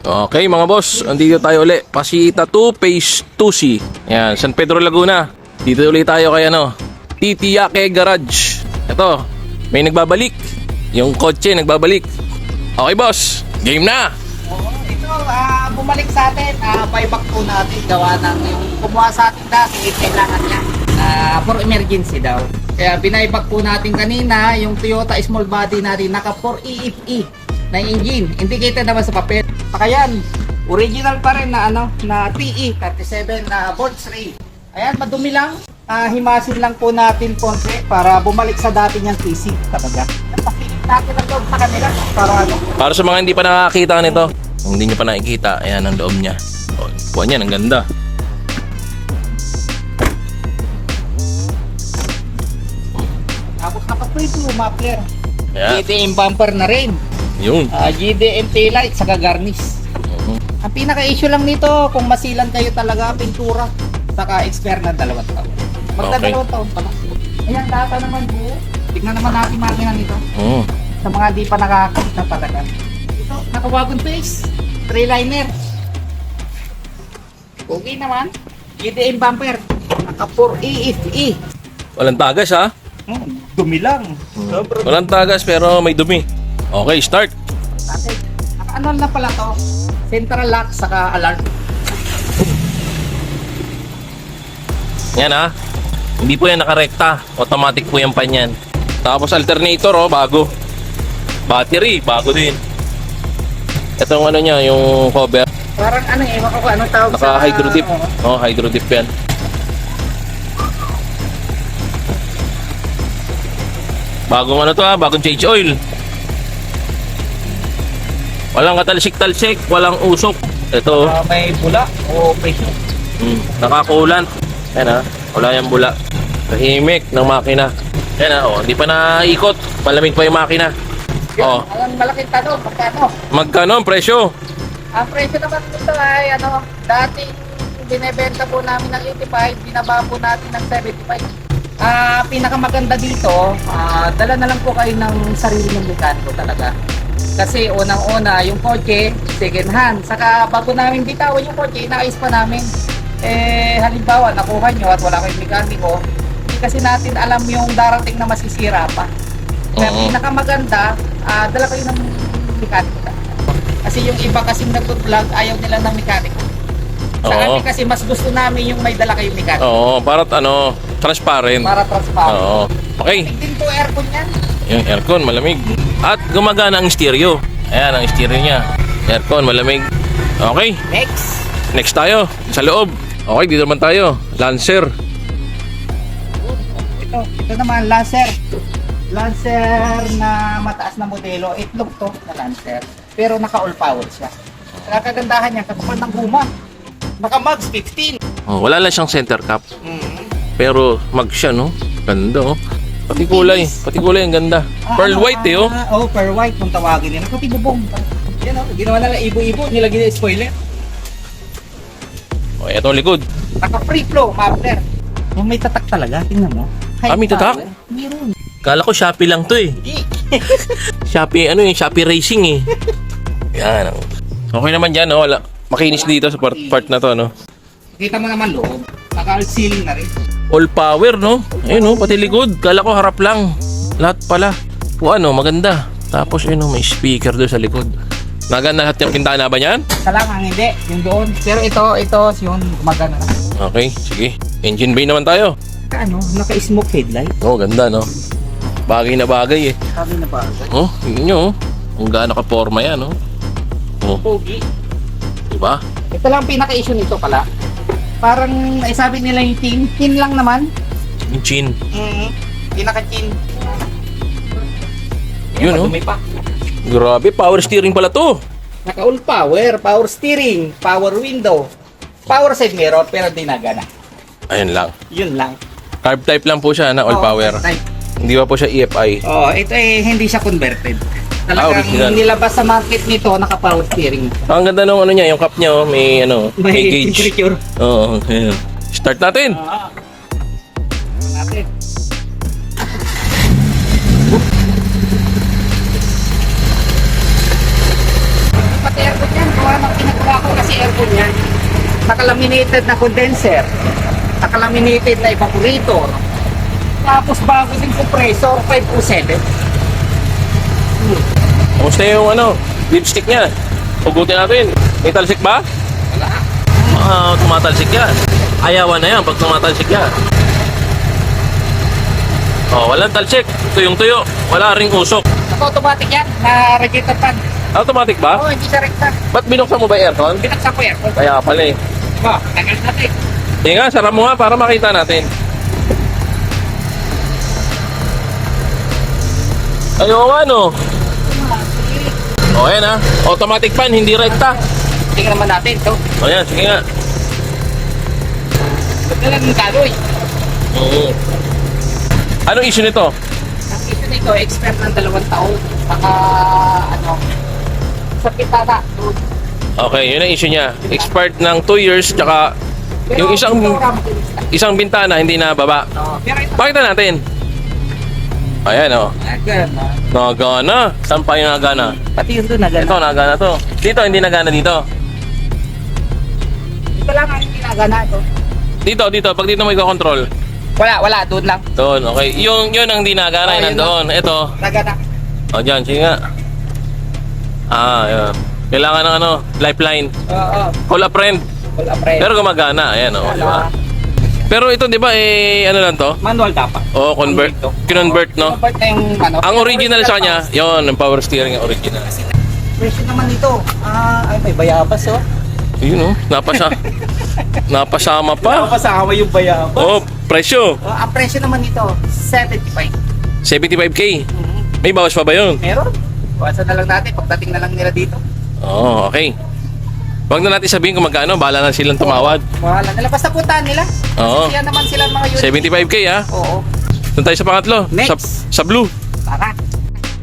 Okay mga boss, andito tayo uli. Pasita 2, Phase 2C. Yan, San Pedro Laguna. Dito ulit tayo kay ano, Titiyake Garage. Ito, may nagbabalik. Yung kotse nagbabalik. Okay boss, game na! Oo, ito, ah, bumalik sa atin. Ah, buyback po natin. Gawa ng yung kumuha sa atin dati, kailangan niya. Ah, for emergency daw. Kaya binayback po natin kanina yung Toyota small body natin naka 4 EFE na engine. Indicated naman sa papel. Saka yan, original pa rin na ano, na TE 37 na bolts ray. Ayan, madumi lang. Ah, himasin lang po natin konti para bumalik sa dati niyang TC talaga. Napakilit natin ang loob sa kanila para ano, Para sa mga hindi pa nakakita nito, kung hindi nyo pa nakikita, ayan ang loob niya. Buwan niya, ang ganda. Tapos yung muffler. Ayan, GDM bumper na rin. Yun. Uh, GDM taillight saka garnish. Mhm. Ang pinaka-issue lang nito kung masilan kayo talaga pintura saka expire na dalawang taon. Magdadalawang taon pa lang. Ayan, data naman buo. Tignan naman natin makina nito. Mhm. Sa mga di pa nakakita talaga. Ito, naka-wagon face. Three liner. Okay naman. GDM bumper. Naka 4 EFE. Walang tagas ha. Hmm, dumi lang. Sobrang Walang tagas pero may dumi. Okay, start. Dati, naka-ano na pala to? Central lock saka alarm. Yan ha. Hindi po yan nakarekta. Automatic po yan pan yan. Tapos alternator oh, bago. Battery, bago din. Itong ano niya, yung cover. Parang ano eh, ewan ko kung anong tawag Naka hydro dip. Oh, hydro dip yan. Bagong ano to ha, bagong change oil. Walang katalsik-talsik, walang usok. Ito, Ah, may bula o pressure. mm, nakakulant. Yan ha, wala yung bula. Tahimik ng makina. Yan ha, oh, hindi pa naikot. Malamig pa yung makina. Oh, Ang malaking tanong, magkano? magkano ang presyo? Ang presyo naman nito ay ano, dating binebenta po namin ng 85, binaba po natin ng 75. Ah, pinakamaganda dito, ah, dala na lang po kayo ng sarili ng mekaniko talaga. Kasi unang-una, yung kotse, second hand. Saka bago namin bitawan yung kotse, inaayos pa namin. Eh, halimbawa, nakuha nyo at wala kayong mekaniko, hindi kasi natin alam yung darating na masisira pa. Kaya Oo. pinakamaganda, ah, dala kayo ng mekaniko. Kasi yung iba kasing nag-vlog, ayaw nila ng mekaniko. Sa Oo. amin kasi mas gusto namin yung may dala kayong mekaniko. Oo, para ano, transparent. Para transparent. Oo. Okay, Tingin po aircon yan. yung aircon malamig. At gumagana ang stereo. Ayan ang stereo niya. Aircon malamig. Okay, Next. next tayo sa loob. Okay, dito naman tayo. Lancer. Ito, ito naman, Lancer. Lancer na mataas na modelo. Itlog to na Lancer. Pero naka-all power siya. Ang kagandahan niya, kapal ng guma. Naka-mags 15. Oh, wala lang siyang center cap. Mm. Pero mag siya, no? Ganda, oh. Pati kulay. Pati kulay ang ganda. Ah, Pearl ano, white, eh, oh. ah, oh, pearl white kung tawagin nila. Pati bubong. Yan oh, ginawa nila ibo-ibo, nilagyan nila spoiler. Oh, eto ang likod. Naka free flow, muffler. Yung may tatak talaga, tingnan mo. Ah, may tatak? power. Meron. Kala ko Shopee lang to, eh. Hindi. Shopee, ano yung Shopee Racing, eh. Yan. oh. Okay naman dyan, oh. Wala. Makinis dito sa part, part na to, no? Kita mo naman loob. Naka-ceiling na rin. All power, no? Ayun, no? Pati likod. Kala ko harap lang. Lahat pala. O ano, maganda. Tapos, ayun, no? May speaker doon sa likod. Maganda lahat yung pintana ba niyan? Isa lang ang hindi, yung doon. Pero ito, ito, yung gumagana na. Okay, sige. Engine bay naman tayo. Ano, naka-smoke headlight. Oh, ganda, no? Bagay na bagay, eh. Sabi na ba? Oh, yun nyo, oh. Kung gaano ka forma yan, oh. Oh, Pogi. diba? Ito lang ang pinaka-issue nito pala. Parang, ay sabi nila yung tin. Tin lang naman. Yung chin. Mm, pinaka-tin. Yun, oh. Madumi pa. Grabe, power steering pala to. Naka-all power, power steering, power window, power side mirror, pero di nagana. Ayun lang. Yun lang. Carb type lang po siya na all Oo, power. type. Hindi pa po siya EFI. Oh, ito eh, hindi siya converted. Talagang original. nilabas sa market nito, naka-power steering. Ang ganda nung ano niya, yung cup niya, oh, may ano, may, May gauge. temperature. Oo, ayun. Start natin. Ah. Natin. Pati aircon yan. nakalaminated na condenser, nakalaminated na evaporator, tapos bago din compressor, 507. Kamusta yung ano, lipstick niya? Pugutin natin. May talsik ba? Wala. Ah, tumatalsik yan. Ayawan na yan pag tumatalsik yan. Oh, walang talsik. Tuyong tuyo. Wala ring usok. Ako automatic yan, na radiator fan. Automatic ba? Oo, hindi siya rekta. Ba't binuksan mo ba yung aircon? Binaksan ko yan. Kaya pala eh. Oh, tagal natin. Sige nga, sarap mo nga para makita natin. Ayaw nga no. O yan ha. Automatic fan, hindi rekta. Tingnan naman natin ito. O yan, sige nga. Ba't na lang yung kaloy? Oo. Anong issue nito? Ang issue nito, expert ng dalawang taon. Baka, ano, sa pitana. Okay, yun ang issue niya. Expired ng 2 years, tsaka yung isang isang bintana hindi na baba. Oo, Pero ito, Pakita natin. Ayan. Oh. agad. Nagana. Saan pa yung nagana? Pati yun doon, agad. Ito, nagana to. Dito, hindi nagana dito. Ito lang ang ginagana ito. Dito, dito. Pag dito mo i-control. Wala, wala, doon lang. Doon, okay. Yung, yun ang di nagana, Oh, yun. Ito. Nagana. O, dyan, sige nga. Ah, yun. Kailangan ng ano, lifeline. Oo, Call a friend. wala pre. Pero gumagana. Ayan, o. di ba? Pero ito, di ba, eh, ano lang to? Manual dapat. O, convert. Kinonvert, no? Convert yung ano. Ang original sa kanya, yon ang power steering ang original. Presyo naman nito. Ah, ay may bayabas oh. Yun, oh. Napasa. Napasama pa. Napasama yung bayabas. Oh, presyo. Oh, ang presyo naman nito, 75. 75k. May bawas pa ba yun? Meron. Bawasan na lang natin pagdating na lang nila dito. Oh, okay. Huwag na natin sabihin kung magkano, bahala na silang tumawad. Wala nila. Basta puntahan nila. Oo. Kasi yan naman sila mga unit. 75k ha. Oo. Doon tayo sa pangatlo. Sa, Next. sa blue. Tara.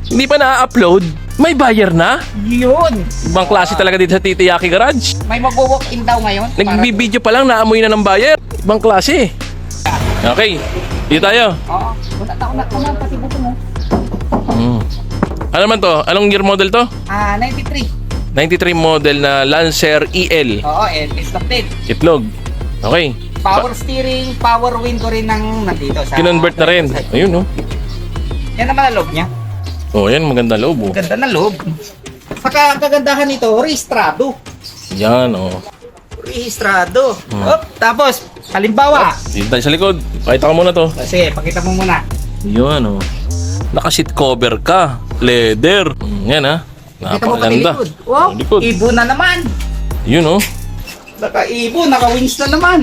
Hindi pa na-upload. May buyer na. Yun. Ibang klase talaga dito sa Titiyaki Garage. May mag-walk-in daw ngayon. Nagbibideo pa lang, naamoy na ng buyer. Ibang klase. Okay. Dito tayo. Oo. Na, wala na, pati buto mo. Hmm. Ano naman to? Anong year model to? Ah, 93. 93 model na Lancer EL. Oo, and it's locked in. Itlog. Okay. Power steering, power window rin ng nandito sa... Kinonvert na rin. Ayun, oh. Yan naman ang loob niya. Oh, yan. Maganda loob, oh. Ganda na loob. Saka ang kagandahan nito, rehistrado. Yan, oh. Rehistrado. Hmm. Op, tapos, halimbawa. Dito tayo sa likod. Pakita ka muna to. Sige, pakita mo muna. Yun, oh. Naka-seat cover ka. Leather. Mm, yan, ha. Pakita mo pati Napakaganda. likod. Wow, Likod. ibo na naman. Yun, oh. Naka-ibo, naka-wings na naman.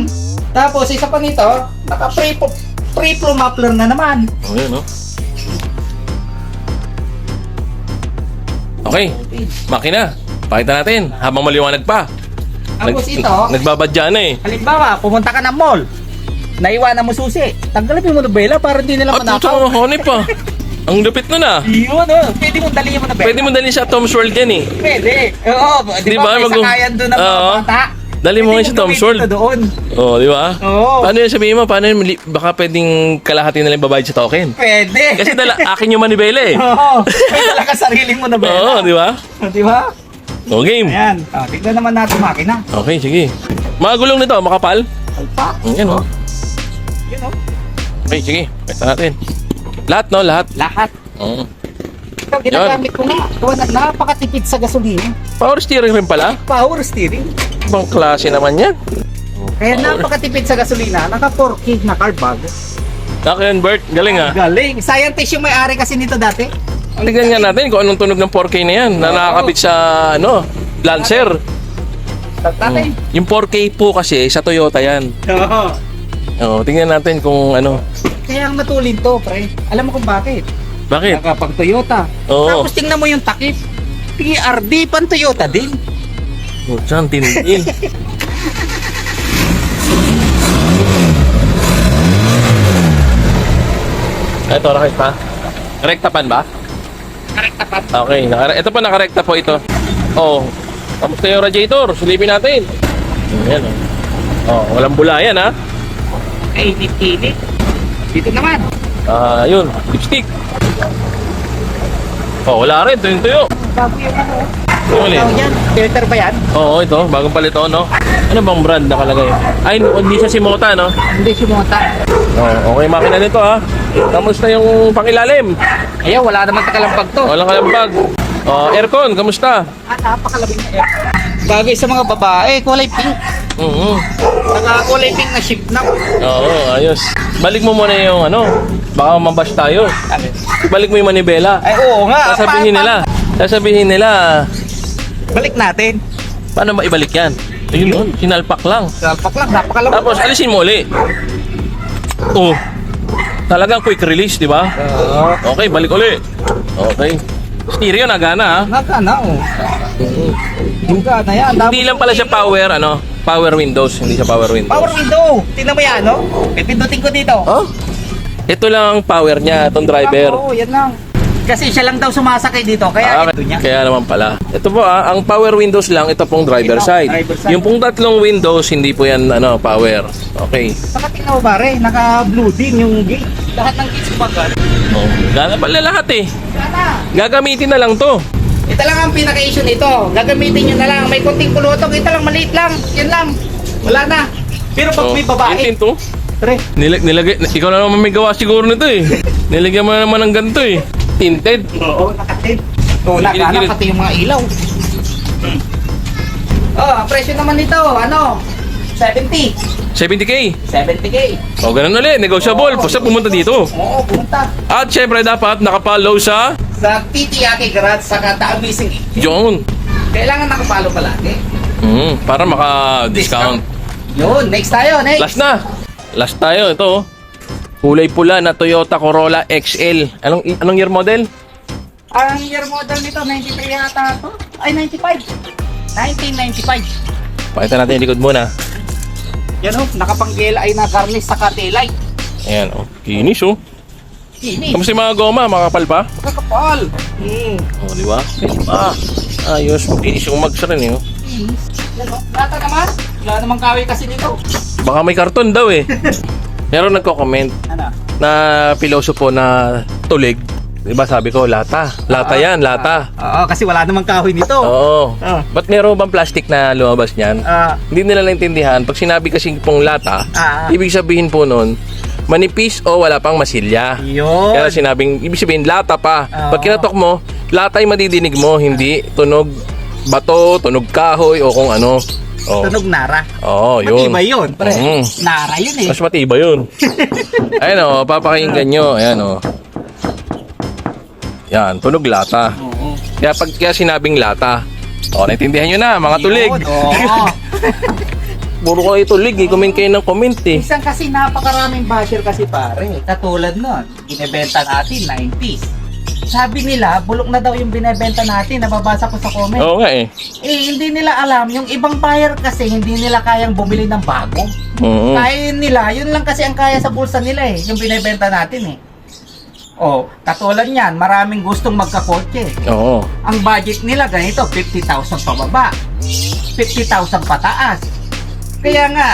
Tapos, isa pa nito, naka-pre-pro pre-pro muffler na naman. Oh, yun, oh. Okay. Makina. Pakita natin. Habang maliwanag pa. Tapos ito, Nagbabadya na, eh. halimbawa, pumunta ka ng mall. Naiwanan mo susi. Tanggalin mo na bela para hindi nila At ito, manakaw. honey pa. Ang lupit nun, ah. Yun, oh. Pwede mo dali mo na bela. Pwede mo dalhin sa Tom's World yan, eh. Pwede. Oo, di, Di ba? ba? May Mag- sakayan doon ng mga Oo. bata. Dali mo Pwede ngayon sa Tom's gamitin World. ito doon. Oh, di ba? Oo. Paano yun sabihin mo? Paano yun? Mali- Baka pwedeng kalahati na lang babayad sa token. Pwede. Kasi dala, akin yung manibela eh. Oo. May dala ka sarili mo na Oo, bela. di ba? Di ba? O, game. Ayan. Oh, tignan naman natin makina. Okay, sige. Mga gulong nito, makapal. Alpa. Yan, oh. Yun, oh. Okay, sige. Pwesta natin. Lahat, no? Lahat. Lahat. Oo. Ito, ginagamit ko na- napakatipid sa gasolina. Power steering rin pala. Power steering. Ibang klase naman yan. Kaya Power. napakatipid sa gasolina. Naka 4K na carb bag. Naka Bert, galing ah. Galing. Scientist yung may-ari kasi nito dati. Tignan nga natin kung anong tunog ng 4K na yan na nakakabit sa, ano, Lancer. Tatay. Mm. Yung 4K po kasi sa Toyota yan. Oo. Oo, tingnan natin kung ano. Kaya ang matulin to, pre. Alam mo kung bakit? Bakit? Nakapag Toyota. Oo. Tapos tingnan mo yung takip. PRD pan Toyota din. Oh, saan tindi? Ito, nakit pa? Rekta pan ba? Correct tapat. Okay, naka- ito pa nakarekta po ito. Oh, kamusta yung radiator? Silipin natin. Ayan oh. Oh, walang bula yan ha. Init-init. Dito naman. Ah, yun, lipstick. Oh, wala rin, tuyo tuyo. Bago yung ano. Tawag yan, filter ba yan? Oo, ito. Bagong palito, no? Ano bang brand nakalagay? Ay, hindi siya si Mota, no? Hindi simunta. Oo, okay, makina nito, ha? Kamusta yung pangilalim? Ayaw, wala naman takalampag to. Walang kalambag. Oh, aircon, kamusta? Ah, napakalabing na air. Bagay sa mga babae, kulay pink. Oo. Naka-kulay pink na ship na. Oo, ayos. Balik mo muna yung ano, baka mabash tayo. Balik mo yung manibela. Ay, oo nga. Sasabihin nila, sasabihin nila, Balik natin. paano ba ibalik yan? Ayun yun, sinalpak lang. Salpak lang, napakalabing. Tapos alisin mo uli. Oh. Talagang quick release, di ba? Oo. Okay, balik uli. Okay. Stereo na gana ha. Naka na, oh. Buga na yan. Hindi lang pala siya power ano, power windows, hindi siya power windows. Power window. Tingnan mo yan, no? Pipindutin ko dito. Oh? Ito lang ang power niya, itong driver. Oo, yan lang. Kasi siya lang daw sumasakay dito, kaya Ah, ito niya. kaya naman pala. Ito po ah, ang power windows lang, ito pong driver Ito, side. driver side. Yung pong tatlong windows, hindi po yan ano, power. Okay. Saka tingnan mo pare, naka-blue din yung gate. Lahat ng gates kumagal. Oh, gana pala lahat eh. Sana. Gagamitin na lang to. Ito lang ang pinaka-issue nito. Gagamitin nyo na lang. May konting pulutok. Ito lang, maliit lang. Yan lang. Wala na. Pero pag may babae, Oh, Yung tinto, pre, nilag, nilagay, ikaw na naman may gawa siguro nito eh. Nilagyan mo na naman ng ganito eh. Tinted. Oo, nakatid. Oo, nagana Gilid-gilid. pati yung mga ilaw. Oh, ang presyo naman nito, ano? 70. 70k. 70k. O ganun ulit, negotiable. Basta pumunta dito. Oo, punta. At syempre dapat nakapollow sa Sa Titiyaki Garage sa Kata Amazing Age. John. Kailangan nakapalo palagi. Mm, para maka-discount. Yun, next tayo, next. Last na. Last tayo. Ito. oh. Kulay pula na Toyota Corolla XL. Anong anong year model? Ang year model nito, 93 yata to. Ay, 95. 1995. Pakita natin yung likod muna. Yan oh, nakapanggela ay na garnish sa taillight. Ayan, oh. Kinis, oh. Kinis. Kamusta yung mga goma? Makapal pa? Kakapal. Hmm. Oh, di ba? Ah, ayos. Makinis yung mags rin, eh. oh. Lata naman. Wala namang kawi kasi nito. Baka may karton daw, eh. Meron nagko-comment Ano? na piloso po na tulig. Di ba sabi ko, lata. Lata yan, lata. Oo, kasi wala namang kahoy nito. Oo. Ah. Ba't meron bang plastic na lumabas niyan? Ah, Hindi nila naintindihan. Pag sinabi kasi pong lata, Ah. ibig sabihin po nun, manipis o wala pang masilya. yun. Kaya sinabing, ibig sabihin, lata pa. Oo. Pag kinatok mo, lata yung madidinig mo, hindi tunog bato, tunog kahoy, o kung ano. Oh. Tunog nara. Oo, yun. Matibay yun, pre. Mm. Nara yun eh. Mas matibay yun. Ayan o, papakinggan nyo. Ayan o. Yan, tunog lata. Oo. Kaya pag kaya sinabing lata, o, naintindihan nyo na, mga tulig. Yun, Oo. Puro ko kayo tulig, eh. Comment kayo ng comment eh. Minsan kasi napakaraming basher kasi pare. Katulad nun, binebenta natin 90s. Sabi nila, bulok na daw yung binebenta natin. Nababasa ko sa comment. Oo nga eh. Eh, hindi nila alam. Yung ibang buyer kasi, hindi nila kayang bumili ng bago. Oo. Kaya nila, yun lang kasi ang kaya sa bulsa nila eh. Yung binebenta natin eh. Oh, katulad niyan, maraming gustong magkakotse. Oo. Ang budget nila ganito, 50,000 pababa. 50,000 pataas. Kaya nga,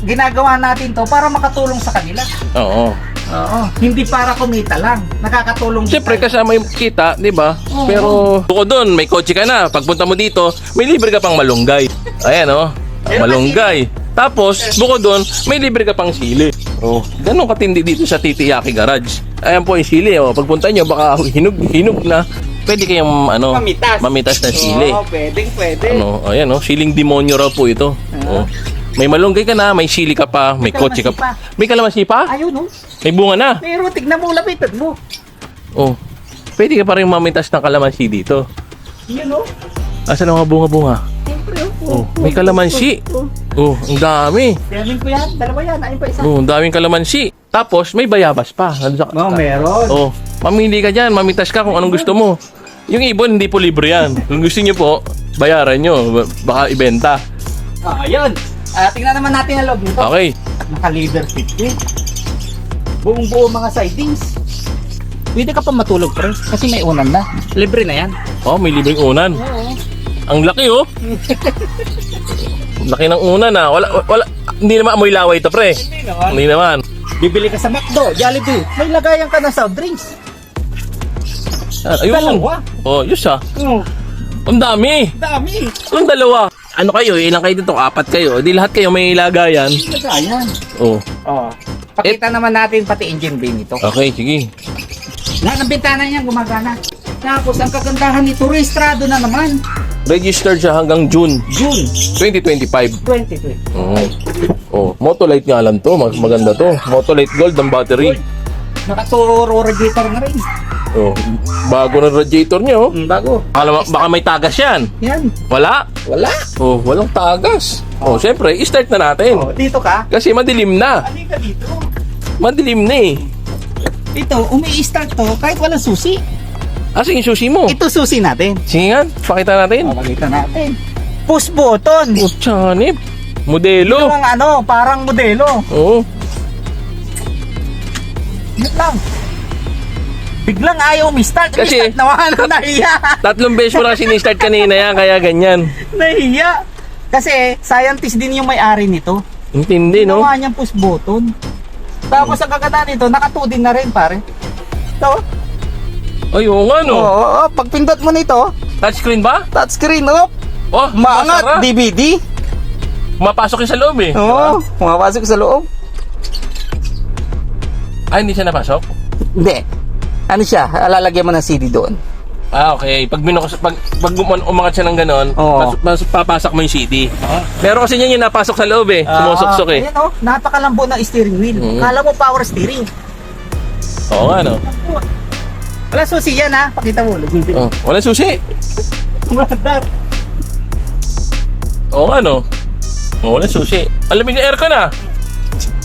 ginagawa natin to para makatulong sa kanila. Oo. Oo. Hindi para kumita lang. Nakakatulong din Siyempre tayo. kasama yung kita, di ba? Oo. Pero bukod doon, may kotse ka na. Pagpunta mo dito, may libre ka pang malunggay. Ayan oh. Malunggay. Tapos, bukod doon, may libre ka pang sili. Oh, ganun katindi dito sa Titiyaki Garage. Ayan po yung sili. Oh. Pagpunta nyo, baka hinog, hinog na. Pwede kayong ano, Mamitas. mamitas na sili. Oo, pwedeng pwede. Ano, ayan oh, siling demonyo raw po ito. Oh. May malunggay ka na, may sili ka pa, may, May kotse ka pa. May kalamansi pa? Ayun oh. May bunga na. Pero tignan mo, lapitan mo. Oh. Pwede ka pa rin mamitas ng kalamansi dito. Yun oh. Asan ang mga bunga-bunga? Siyempre Oh, oh. may kalamansi. Oh, Oh, ang dami. Yamin ko yan. Dalawa yan. Ayun pa isa. Oh, ang daming kalamansi. Tapos may bayabas pa. Sa- Oh, meron. Oh, mamili ka diyan, mamitas ka kung anong gusto mo. Yung ibon hindi po libre yan. Kung gusto niyo po, bayaran nyo. Ba- Baka ibenta. Ah, ayun. Ah, tingnan naman natin ang loob nito. Okay. Naka-leather fit eh. Buong buo mga sidings. Pwede ka pa matulog pre, kasi may unan na. Libre na yan. Oh, may libreng unan. Oo. Ang laki oh. laki ng unan ah. Wala, wala, hindi naman amoy laway to pre. Hindi naman. Hindi naman. Bibili ka sa McDo, Jollibee. May lagayan ka ng soft drinks. Ah, Ayun. Dalawa. Oh, yus ah. Oo. Ang dami. Dami. Anong dalawa? Ano kayo? Ilang kayo dito? Apat kayo. Di lahat kayo may lagayan. Ayan. Oh. Oh. Pakita naman natin pati engine bay nito. Okay, sige. Lahat ng bintana niya gumagana. Tapos ang kagandahan nito, rehistrado na naman. Registered siya hanggang June June 2025. 2020. Mm. Oh, Motolite nga lang to. Mag maganda to. Motolite Gold ang battery. Nakaturo radiator na rin. Oh, bago ng radiator niya, oh. Mm, bago. Akala, baka may tagas yan. Yan. Wala. Wala. Oh, walang tagas. Oh, syempre, i-start na natin. Oh, dito ka. Kasi madilim na. Halika dito. Madilim na eh. Ito, umi-start to kahit walang susi. Asa yung sushi mo? Ito susi natin. Sige nga, pakita natin. Pakita natin. Push button. Oh. Ito Modelo. ang ano, parang modelo. Oo. Yun lang. Biglang ayaw umi-start. Kasi- Umi-start naman. Nahiya. Tatlong beses mo na sinistart kanina yan, kaya ganyan. Nahiya. Kasi scientist din yung may-ari nito. Intindi, no? Ginawa niyang push button. Tapos ang kaganda nito, nakatudin na rin pare. Ito. Ay, oo nga, no? Oo, oo, pag pindot mo nito, Touchscreen ba? touchscreen, oh, Oh, maangat, masara. DVD. Mapasok yung sa loob eh. Oo, pumapasok sa loob. Ay, hindi siya napasok? Hindi. Ano siya, lalagyan mo ng CD doon. Ah, okay. Pag, binukas, pag, pag uman- umangat siya ng ganon, Oo. pas, pas, papasok mo yung CD. Pero kasi niyan yung napasok sa loob eh. Sumusuksok eh. Ayan oh, napakalambo ng steering wheel. Mm. Kala mo power steering. Oo nga, no? Wala susi yan ha, pakita mo. Oh, wala susi. Oo nga, no? Oh, wala susi. Alamig na aircon ah.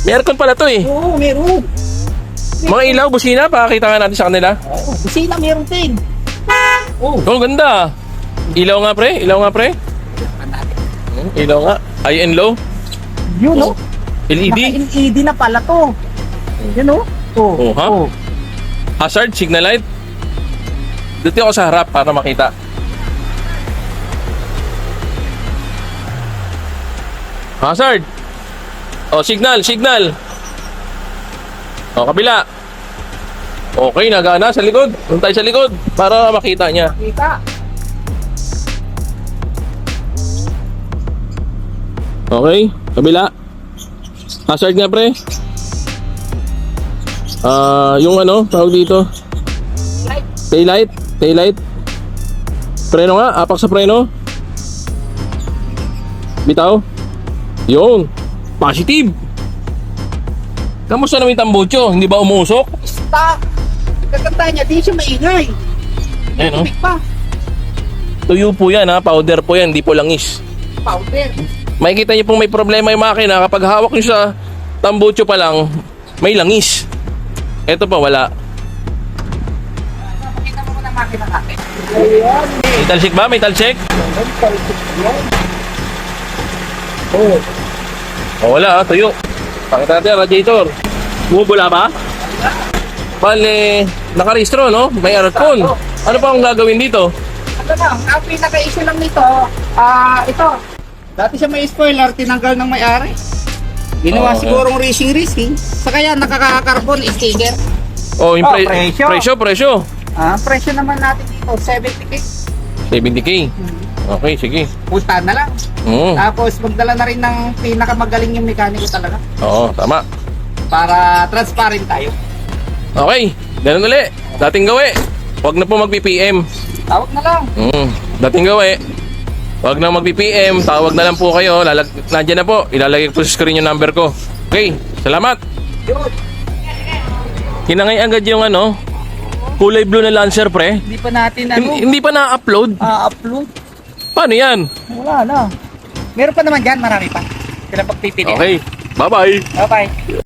May aircon pala to eh. Oo, meron. Mga ilaw, busina, pakakita nga natin sa kanila. Oo, busina meron din. Oo. Oh, ganda. Ilaw nga pre, ilaw nga pre. Hmm, Ilaw nga. High and low. Yun oh. LED. Naka-LED na pala to. Yun oh. Oh, Oh, ha? Hazard, signal light. Dito ako sa harap para makita. Hazard. Oh, signal, signal. Oh, kabila. Okay, nagana sa likod. Doon tayo sa likod para makita niya. Kita. Okay, kabila. Hazard nga pre. Ah, yung ano, tawag dito. Light. Taillight, taillight. Preno nga, apak sa preno. Bitaw. Yung. Positive. Kamusta naman yung tambucho? Hindi ba umusok? Stock. Kaganda niya, di siya maingay. Ayan, oh. Tubig pa. Tuyo po yan ha, powder po yan, di po langis. Powder. Makikita niyo pong may problema yung makina kapag hawak niyo sa tambucho pa lang, may langis. Ito pa wala. Pakita mo muna makina natin. Ayan. May talsik ba? May talsik? Oh. O wala ha, tuyo. Pakita natin, radiator. Bumubula ba? Bale, nakarehistro no? May aircon. Ano pa ang gagawin dito? Ano lang, ang pinaka-issue lang nito, ah, ito. Dati siya may spoiler, tinanggal ng may-ari. Ginawa Oo, sigurong racing racing. Sa kaya nakaka-carbon sticker. Oh, yung Oh, pre- presyo. presyo, presyo. Ah, presyo naman natin dito, 70k. 70k. Okay, sige. Puntahan na lang. Mm. Tapos magdala na rin ng pinakamagaling yung mekaniko talaga. Oo, tama. Para transparent tayo. Okay, ganun uli. Dating gawi. Huwag na po mag-PPM. Tawag na lang. Mm, dating gawi. Huwag na mag-PPM. Tawag na lang po kayo. Lalag Nandiyan na po. Ilalagay ko sa screen yung number ko. Okay, salamat. Yun. Hinangay agad yung ano, kulay blue na Lancer pre. Hindi pa natin ano, Hin- Hindi pa na-upload. a-upload. Paano yan? Wala na. Meron pa naman dyan, marami pa. Sila pagpipili. Okay, bye-bye. Okay.